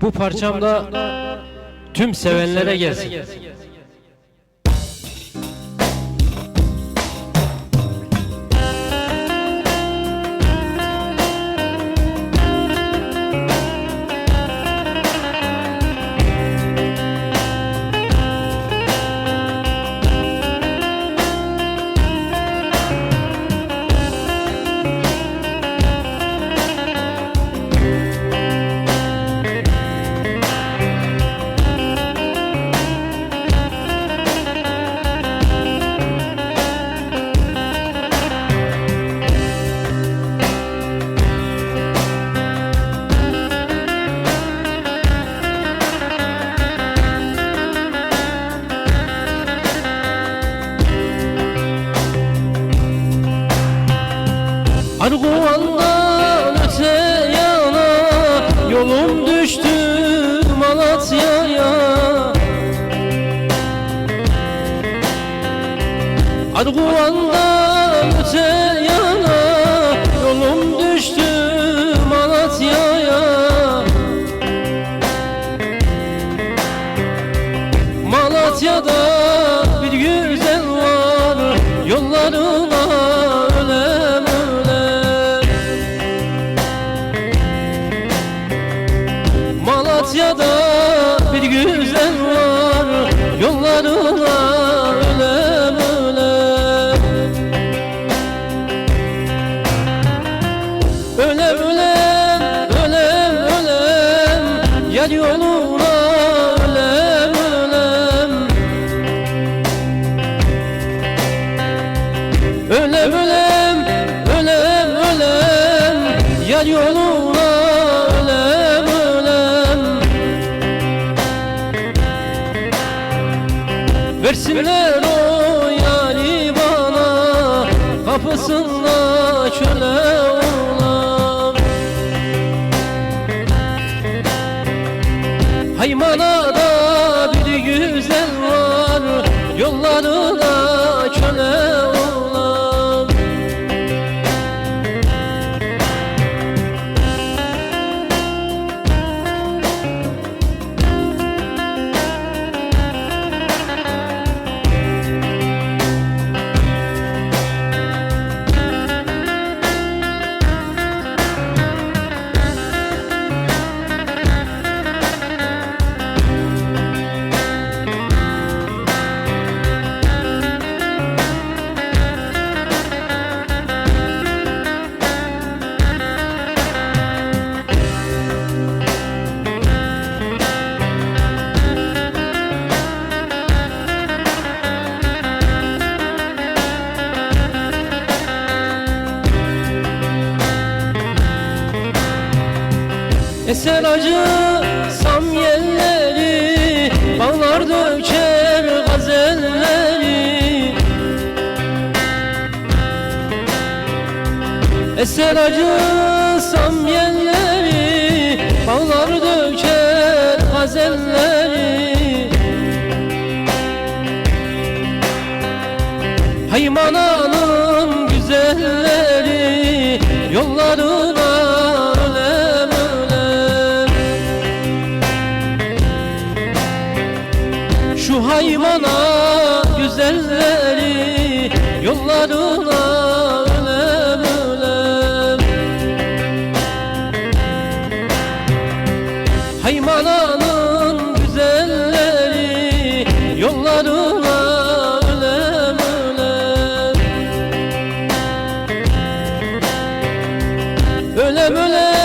Bu parçamda tüm sevenlere gelsin. Arguvan'dan öte yana Yolum düştü Malatya'ya. Arguvan'dan öte Malatya'da bir güzel var. Yollarına ölem ölem Ölem ölem ölem ölem Yar yoluna Versinler o yari bana Kapısında köle Eser acı samyelleri Bağlar döker gazelleri. Eser acı samyelleri Bağlar döker gazelleri Şu haymana güzelleri Yollarına ölem ölem Haymananın güzelleri Yollarına ölem ölem Ölem ölem